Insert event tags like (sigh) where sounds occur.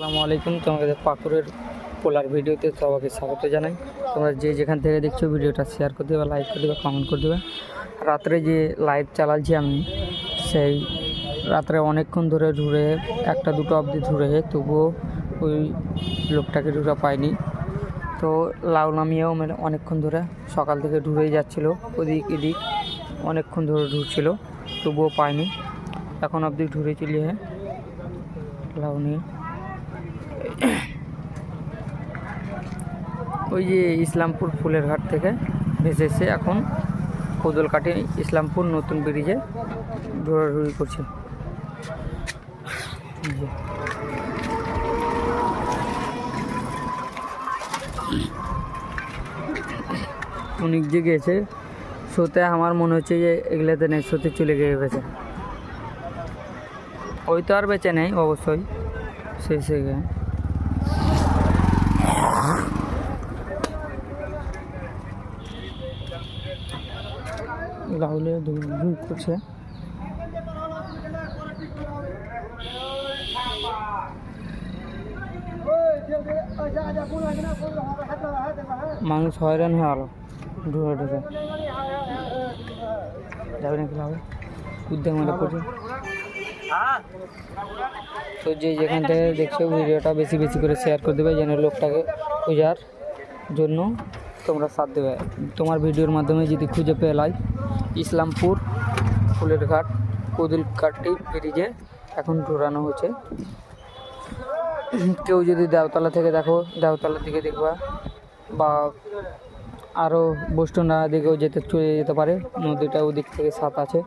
আসসালামু আলাইকুম, তোমাদের পাকুরের পোলার ভিডিওতে সবাইকে স্বাগত জানাই। তোমরা যে যেখান থেকে দেখছ ভিডিওটা শেয়ার করে দেবে লাইক করে দেবে কমেন্ট করে দেবে। রাত্রে যে লাইভ চালাচ্ছি আমি, সেই রাত্রে অনেকক্ষণ ধরে ঘুরে একটা দুটো অবধি ঘুরে তবুও ওই লোকটাকে ঢুকা পাইনি। তো লাউ নামিয়েও মানে অনেকক্ষণ ধরে সকাল থেকে ঢুরেই যাচ্ছিল, ওদিক এদিক অনেকক্ষণ ধরে ঢুকছিল তবুও পাইনি। এখন অবধি ঢুরে চলিয়ে লাউ নিয়ে। (coughs) ওই যে ইসলামপুর ফুলের ঘাট থেকে ভেসে এসে এখন। কোদলকাটি ইসলামপুর নতুন ব্রিজে দৌড়াদৌড়ি করছে। অনেক যে গেছে, শোতে আমার মনে হচ্ছে যে এগুলোতে নেই, শোতে চলে গিয়ে গেছে। ওই তো আর বেঁচে নেই, অবশ্যই। সেই সে গে রাহুলে দুই করছে। মানুষ হয়রান হয়ে গেল ঢুকে ঢুকে। যাবে নাকি হবে? উদ্যোগ মারা পড়ছে তো যে যেখান থেকে দেখছ ভিডিওটা বেশি বেশি করে শেয়ার করে দেবে, যেন লোকটাকে খোঁজার জন্য তোমরা সাথ দেবে। তোমার ভিডিওর মাধ্যমে যদি খুঁজে পেলাই ইসলামপুর ফুলের ঘাট কদুল ঘাটটি ব্রিজে এখন ঘোরানো হচ্ছে। কেউ যদি দেওতলা থেকে দেখো, দেওতলার দিকে দেখবা, বা আরও বৈষ্ণনা দিকেও যেতে চলে যেতে পারে। নদীটা ওদিক থেকে সাত আছে।